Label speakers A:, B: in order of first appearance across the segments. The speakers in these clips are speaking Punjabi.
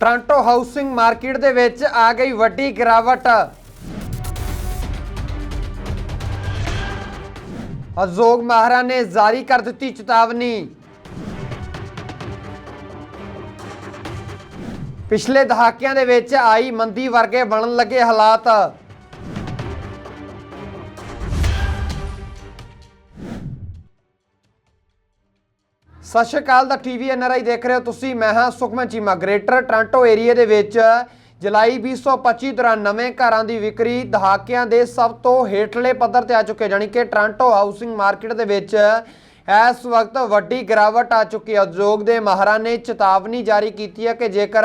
A: ਟ੍ਰਾਂਟੋ ਹਾਊਸਿੰਗ ਮਾਰਕੀਟ ਦੇ ਵਿੱਚ ਆ ਗਈ ਵੱਡੀ ਗਿਰਾਵਟ। ਅਜ਼ੋਗ ਮਾਹਰਾ ਨੇ ਜਾਰੀ ਕਰ ਦਿੱਤੀ ਚੇਤਾਵਨੀ। ਪਿਛਲੇ ਦਹਾਕਿਆਂ ਦੇ ਵਿੱਚ ਆਈ ਮੰਦੀ ਵਰਗੇ ਬਣਨ ਲੱਗੇ ਹਾਲਾਤ। ਸਤਿ ਸ਼੍ਰੀ ਅਕਾਲ ਦਾ ਟੀਵੀ ਐਨਆਰਆਈ ਦੇਖ ਰਹੇ ਹੋ ਤੁਸੀਂ। ਮੈਂ ਹਾਂ Sukhman Cheema. Greater Toronto area ਦੇ ਵਿੱਚ ਜੁਲਾਈ 2025 ਦੌਰਾਨ ਨਵੇਂ ਘਰਾਂ ਦੀ ਵਿਕਰੀ ਦਹਾਕਿਆਂ ਦੇ ਸਭ ਤੋਂ ਹੇਠਲੇ ਪੱਧਰ ਤੇ ਆ ਚੁੱਕੇ ਜਾਣੀ ਕਿ ਟ੍ਰਾਂਟੋ ਹਾਊਸਿੰਗ ਮਾਰਕੀਟ ਦੇ ਵਿੱਚ ਇਸ ਵਕਤ ਵੱਡੀ ਗਿਰਾਵਟ ਆ ਚੁੱਕੀ ਹੈ। ਉਦਯੋਗ ਦੇ ਮਾਹਰਾਂ ਨੇ ਚੇਤਾਵਨੀ ਜਾਰੀ ਕੀਤੀ ਹੈ ਕਿ ਜੇਕਰ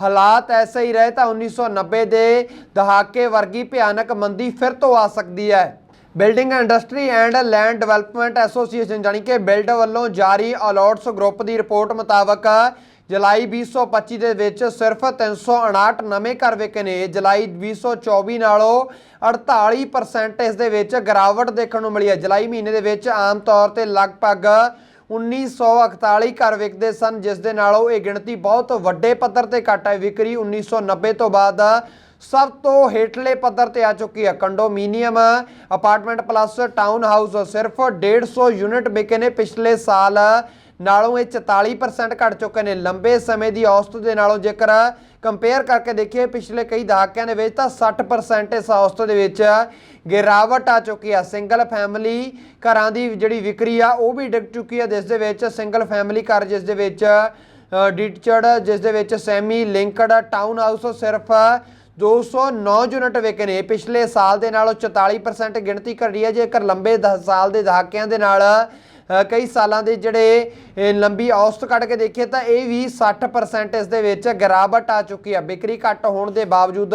A: ਹਾਲਾਤ ਐਸੇ ਹੀ ਰਹੇ ਤਾਂ 1990 ਦੇ ਦਹਾਕੇ ਵਰਗੀ ਭਿਆਨਕ ਮੰਦੀ ਫਿਰ ਤੋਂ ਆ ਸਕਦੀ ਹੈ। Building industry and land development association ਜਾਣੀ ਕਿ ਬਿਲਡ ਵੱਲੋਂ ਜਾਰੀ ਅਲਰਟਸ ਗਰੁੱਪ ਦੀ ਰਿਪੋਰਟ ਮੁਤਾਬਕ ਜੁਲਾਈ 2025 ਦੇ ਵਿੱਚ ਸਿਰਫ 359 ਨਵੇਂ ਘਰ ਵਿਕੇ ਨੇ। ਜੁਲਾਈ 2024 ਨਾਲੋਂ 48% ਇਸ ਦੇ ਵਿੱਚ ਗਿਰਾਵਟ ਦੇਖਣ ਨੂੰ ਮਿਲੀ ਹੈ। ਜੁਲਾਈ ਮਹੀਨੇ ਦੇ ਵਿੱਚ ਆਮ ਤੌਰ ਤੇ ਲਗਭਗ 1941 ਘਰ ਵਿਕਦੇ ਸਨ, ਜਿਸ ਦੇ ਨਾਲੋਂ ਇਹ ਗਿਣਤੀ ਬਹੁਤ ਵੱਡੇ ਪੱਧਰ ਤੇ ਘਟ ਹੈ। ਵਿਕਰੀ 1990 ਤੋਂ ਬਾਅਦ ਸਭ ਤੋਂ ਹੇਠਲੇ ਪੱਧਰ ਤੇ ਆ ਚੁੱਕੀ ਹੈ condominium. Apartment plus, town house, ਸਿਰਫ 150 ਯੂਨਿਟ ਵਿਕੇ ਨੇ ਪਿਛਲੇ ਸਾਲ। ਨਾਲੋਂ ਇਹ 44% ਘਟ ਚੁੱਕੇ ਨੇ। ਲੰਬੇ ਸਮੇਂ ਦੀ ਔਸਤ ਦੇ ਨਾਲੋਂ ਜੇਕਰ ਕੰਪੇਅਰ ਕਰਕੇ ਦੇਖੀਏ ਪਿਛਲੇ ਕਈ ਦਹਾਕਿਆਂ ਦੇ ਵਿੱਚ ਤਾਂ 60% ਇਸ ਔਸਤ ਦੇ ਵਿੱਚ ਗਿਰਾਵਟ ਆ ਚੁੱਕੀ ਆ। ਸਿੰਗਲ ਫੈਮਿਲੀ ਘਰਾਂ ਦੀ ਜਿਹੜੀ ਵਿਕਰੀ ਆ, ਉਹ ਵੀ ਡਿੱਗ ਚੁੱਕੀ ਆ। ਜਿਸ ਦੇ ਵਿੱਚ ਸਿੰਗਲ ਫੈਮਿਲੀ ਘਰ, ਜਿਸ ਦੇ ਵਿੱਚ ਡਿਟਚਡ ਜਿਸ ਦੇ ਵਿੱਚ ਸੈਮੀ ਲਿੰਕਡ ਟਾਊਨ ਹਾਊਸ ਸਿਰਫ 209 ਯੂਨਿਟ ਵਿਕੇ ਨੇ। ਪਿਛਲੇ ਸਾਲ ਦੇ ਨਾਲੋਂ 44% ਗਿਣਤੀ ਘਟੀ ਹੈ। ਜੇਕਰ ਲੰਬੇ 10 ਸਾਲ ਦੇ ਦਹਾਕਿਆਂ ਦੇ ਨਾਲ ਕਈ ਸਾਲਾਂ ਦੇ ਜਿਹੜੇ ਲੰਬੀ ਔਸਤ ਕੱਢ ਕੇ ਦੇਖੀਏ ਤਾਂ ਇਹ ਵੀ 60% ਇਸ ਦੇ ਵਿੱਚ ਗਿਰਾਵਟ ਆ ਚੁੱਕੀ ਹੈ ਵਿਕਰੀ ਘੱਟ ਹੋਣ ਦੇ ਬਾਵਜੂਦ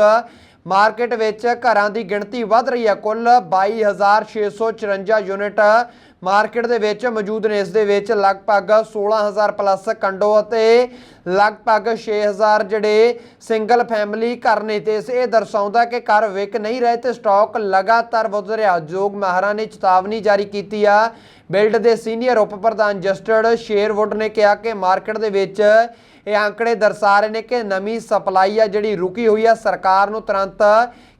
A: ਮਾਰਕੀਟ ਵਿੱਚ ਘਰਾਂ ਦੀ ਗਿਣਤੀ ਵੱਧ ਰਹੀ ਹੈ। ਕੁੱਲ 22654 ਯੂਨਿਟ ਮਾਰਕੀਟ ਦੇ ਵਿੱਚ ਮੌਜੂਦ ਨੇ। ਇਸ ਦੇ ਵਿੱਚ ਲਗਭਗ 16000 ਪਲੱਸ ਕੰਡੋ ਅਤੇ ਲਗਭਗ 6000 ਜਿਹੜੇ ਸਿੰਗਲ ਫੈਮਿਲੀ ਘਰ ਨੇ। ਤੇ ਇਹ ਦਰਸਾਉਂਦਾ ਕਿ ਘਰ ਵਿਕ ਨਹੀਂ ਰਹੇ ਤੇ ਸਟਾਕ ਲਗਾਤਾਰ ਵਧ ਰਿਹਾ। ਉਦਯੋਗ ਮਾਹਰਾਂ ਨੇ ਚੇਤਾਵਨੀ ਜਾਰੀ ਕੀਤੀ ਆ। ਬਿਲਡ ਦੇ ਸੀਨੀਅਰ ਉਪ ਪ੍ਰਧਾਨ ਜਸਟਰਡ ਸ਼ੇਰਵੁੱਡ ਨੇ ਕਿਹਾ ਕਿ ਮਾਰਕੀਟ ਦੇ ਵਿੱਚ ਇਹ ਅੰਕੜੇ ਦਰਸਾ ਰਹੇ ਨੇ ਕਿ ਨਵੀਂ ਸਪਲਾਈ ਆ ਜਿਹੜੀ ਰੁਕੀ ਹੋਈ ਆ, ਸਰਕਾਰ ਨੂੰ ਤੁਰੰਤ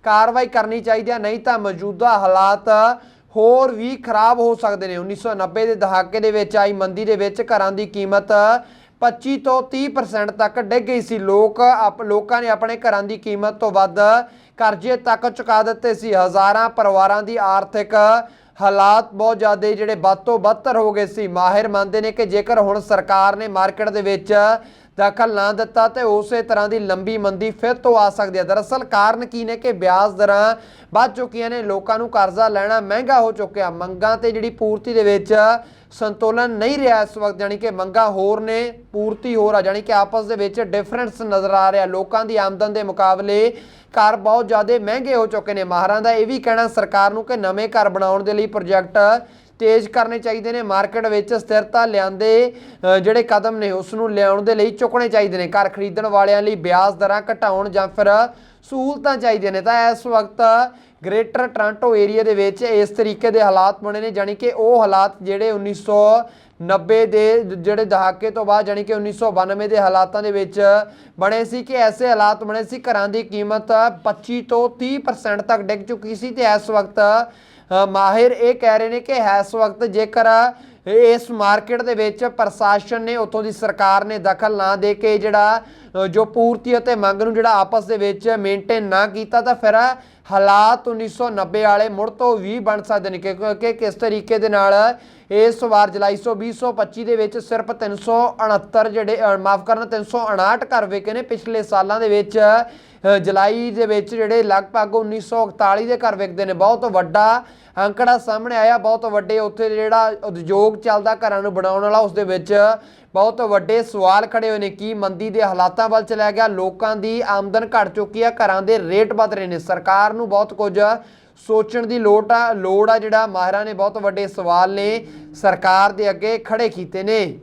A: ਕਾਰਵਾਈ ਕਰਨੀ ਚਾਹੀਦੀ ਆ, ਨਹੀਂ ਤਾਂ ਮੌਜੂਦਾ ਹਾਲਾਤ ਹੋਰ ਵੀ ਖਰਾਬ ਹੋ ਸਕਦੇ ਨੇ। 1990 ਦੇ ਦਹਾਕੇ ਦੇ ਵਿੱਚ ਆਈ ਮੰਦੀ ਦੇ ਵਿੱਚ ਘਰਾਂ ਦੀ ਕੀਮਤ 25 ਤੋਂ 30% ਤੱਕ ਡਿੱਗ ਗਈ ਸੀ। ਲੋਕ ਆਪ, ਲੋਕਾਂ ਨੇ ਆਪਣੇ ਘਰਾਂ ਦੀ ਕੀਮਤ ਤੋਂ ਵੱਧ ਕਰਜ਼ੇ ਤੱਕ ਚੁਕਾ ਦਿੱਤੇ ਸੀ। ਹਜ਼ਾਰਾਂ ਪਰਿਵਾਰਾਂ ਦੀ ਆਰਥਿਕ ਹਾਲਾਤ ਬਹੁਤ ਜ਼ਿਆਦਾ ਜਿਹੜੇ ਵੱਧ ਤੋਂ ਬੱਤਰ ਹੋ ਗਏ ਸੀ। ਮਾਹਿਰ ਮੰਨਦੇ ਨੇ ਕਿ ਜੇਕਰ ਹੁਣ ਸਰਕਾਰ ਨੇ ਮਾਰਕੀਟ ਦੇ ਵਿੱਚ ਦਖਲ ਨਾ ਦਿੱਤਾ ਤੇ ਉਸੇ ਤਰ੍ਹਾਂ ਦੀ ਲੰਬੀ ਮੰਦੀ ਫਿਰ ਤੋਂ ਆ ਸਕਦੀ ਹੈ। ਦਰਅਸਲ ਕਾਰਨ ਕੀ ਨੇ ਕਿ ਵਿਆਜ ਦਰਾਂ ਵੱਧ ਚੁੱਕੀਆਂ ਨੇ, ਲੋਕਾਂ ਨੂੰ ਕਰਜ਼ਾ ਲੈਣਾ ਮਹਿੰਗਾ ਹੋ ਚੁੱਕਿਆ। ਮੰਗਾਂ ਤੇ ਜਿਹੜੀ ਪੂਰਤੀ ਦੇ ਵਿੱਚ ਸੰਤੁਲਨ ਨਹੀਂ ਰਿਹਾ ਇਸ ਵਕਤ ਜਾਨੀ ਕਿ ਮੰਗਾਂ ਹੋਰ ਨੇ, ਪੂਰਤੀ ਹੋਰ ਆ ਜਾਨੀ ਕਿ ਆਪਸ ਦੇ ਵਿੱਚ ਡਿਫਰੈਂਸ ਨਜ਼ਰ ਆ ਰਿਹਾ। ਲੋਕਾਂ ਦੀ ਆਮਦਨ ਦੇ ਮੁਕਾਬਲੇ ਘਰ ਬਹੁਤ ਜ਼ਿਆਦਾ ਮਹਿੰਗੇ ਹੋ ਚੁੱਕੇ ਨੇ। ਮਾਹਰਾਂ ਦਾ ਇਹ ਵੀ ਕਹਿਣਾ ਸਰਕਾਰ ਨੂੰ ਕਿ ਨਵੇਂ ਘਰ ਬਣਾਉਣ ਦੇ ਲਈ ਪ੍ਰੋਜੈਕਟ ਤੇਜ਼ ਕਰਨੇ ਚਾਹੀਦੇ ਨੇ, ਮਾਰਕੀਟ ਵਿੱਚ ਸਥਿਰਤਾ ਲਿਆਂਦੇ ਜਿਹੜੇ ਕਦਮ ਨੇ ਉਸ ਨੂੰ ਲਿਆਉਣ ਦੇ ਲਈ ਚੁੱਕਣੇ ਚਾਹੀਦੇ ਨੇ। ਘਰ ਖਰੀਦਣ ਵਾਲਿਆਂ ਲਈ ਵਿਆਜ ਦਰਾਂ ਘਟਾਉਣ ਜਾਂ ਫਿਰ ਸਹੂਲਤਾਂ ਚਾਹੀਦੀਆਂ ਨੇ। ਤਾਂ ਇਸ ਵਕਤ ਗ੍ਰੇਟਰ ਟ੍ਰਾਂਟੋ ਏਰੀਆ ਦੇ ਵਿੱਚ ਇਸ ਤਰੀਕੇ ਦੇ ਹਾਲਾਤ ਬਣੇ ਨੇ, ਜਾਣੀ ਕਿ ਉਹ ਹਾਲਾਤ ਜਿਹੜੇ 1990 ਦੇ ਜਿਹੜੇ ਦਹਾਕੇ ਤੋਂ ਬਾਅਦ, ਜਾਣੀ ਕਿ 1992 ਦੇ ਹਾਲਾਤਾਂ ਦੇ ਵਿੱਚ ਬਣੇ ਸੀ ਕਿ ਐਸੇ ਹਾਲਾਤ ਬਣੇ ਸੀ। ਘਰਾਂ ਦੀ ਕੀਮਤ 25 ਤੋਂ 30% ਤੱਕ ਡਿੱਗ ਚੁੱਕੀ ਸੀ ਤੇ ਇਸ ਵਕਤ ਮਾਹਿਰ ਇਹ ਕਹਿ ਰਹੇ ਨੇ ਕਿ ਇਸ ਵਕਤ ਜੇਕਰ ਇਸ ਮਾਰਕੀਟ ਦੇ ਵਿੱਚ ਪ੍ਰਸ਼ਾਸਨ ਨੇ ਉੱਥੋਂ ਦੀ ਸਰਕਾਰ ਨੇ ਦਖਲ ਨਾ ਦੇ ਕੇ ਜਿਹੜਾ ਜੋ ਪੂਰਤੀ ਅਤੇ ਮੰਗ ਨੂੰ ਜਿਹੜਾ ਆਪਸ ਦੇ ਵਿੱਚ ਮੇਨਟੇਨ ਨਾ ਕੀਤਾ ਤਾਂ ਫਿਰ ਹਾਲਾਤ 1990 ਵਾਲੇ ਮੁੜ ਤੋਂ ਵੀ ਬਣ ਸਕਦੇ ਨੇ ਕਿਉਂਕਿ ਕਿਸ ਤਰੀਕੇ ਦੇ ਨਾਲ ਇਸ ਵਾਰ ਜੁਲਾਈ 2025 ਦੇ ਵਿੱਚ ਸਿਰਫ 369 ਜਿਹੜੇ ਅ, ਮਾਫ ਕਰਨਾ 359 ਘਰ ਵਿਕੇ ਨੇ ਪਿਛਲੇ ਸਾਲਾਂ ਦੇ ਵਿੱਚ ਜੁਲਾਈ ਦੇ ਵਿੱਚ ਜਿਹੜੇ ਲਗਭਗ 1941 ਦੇ ਘਰ ਵਿਕਦੇ ਨੇ ਬਹੁਤ ਵੱਡਾ ਅੰਕੜਾ ਸਾਹਮਣੇ ਆਇਆ, ਬਹੁਤ ਵੱਡੇ ਉੱਥੇ ਜਿਹੜਾ ਉਦਯੋਗ ਚੱਲਦਾ ਘਰਾਂ ਨੂੰ ਬਣਾਉਣ ਵਾਲਾ, ਉਸ ਦੇ ਵਿੱਚ ਬਹੁਤ ਵੱਡੇ ਸਵਾਲ ਖੜੇ ਹੋਏ ਨੇ, ਕੀ ਮੰਦੀ ਦੇ ਹਾਲਾਤਾਂ ਵੱਲ ਚਲਿਆ ਗਿਆ, ਲੋਕਾਂ ਦੀ ਆਮਦਨ ਘਟ ਚੁੱਕੀ ਆ, ਘਰਾਂ ਦੇ ਰੇਟ ਵੱਧ ਰਹੇ ਨੇ, ਸਰਕਾਰ ਨੂੰ ਬਹੁਤ ਕੁਝ ਸੋਚਣ ਦੀ ਲੋੜ ਆ ਲੋੜ ਆ ਜਿਹੜਾ ਮਾਹਿਰਾਂ ਨੇ ਬਹੁਤ ਵੱਡੇ ਸਵਾਲ ਨੇ, ਸਰਕਾਰ ਦੇ ਅੱਗੇ ਖੜੇ ਕੀਤੇ ਨੇ।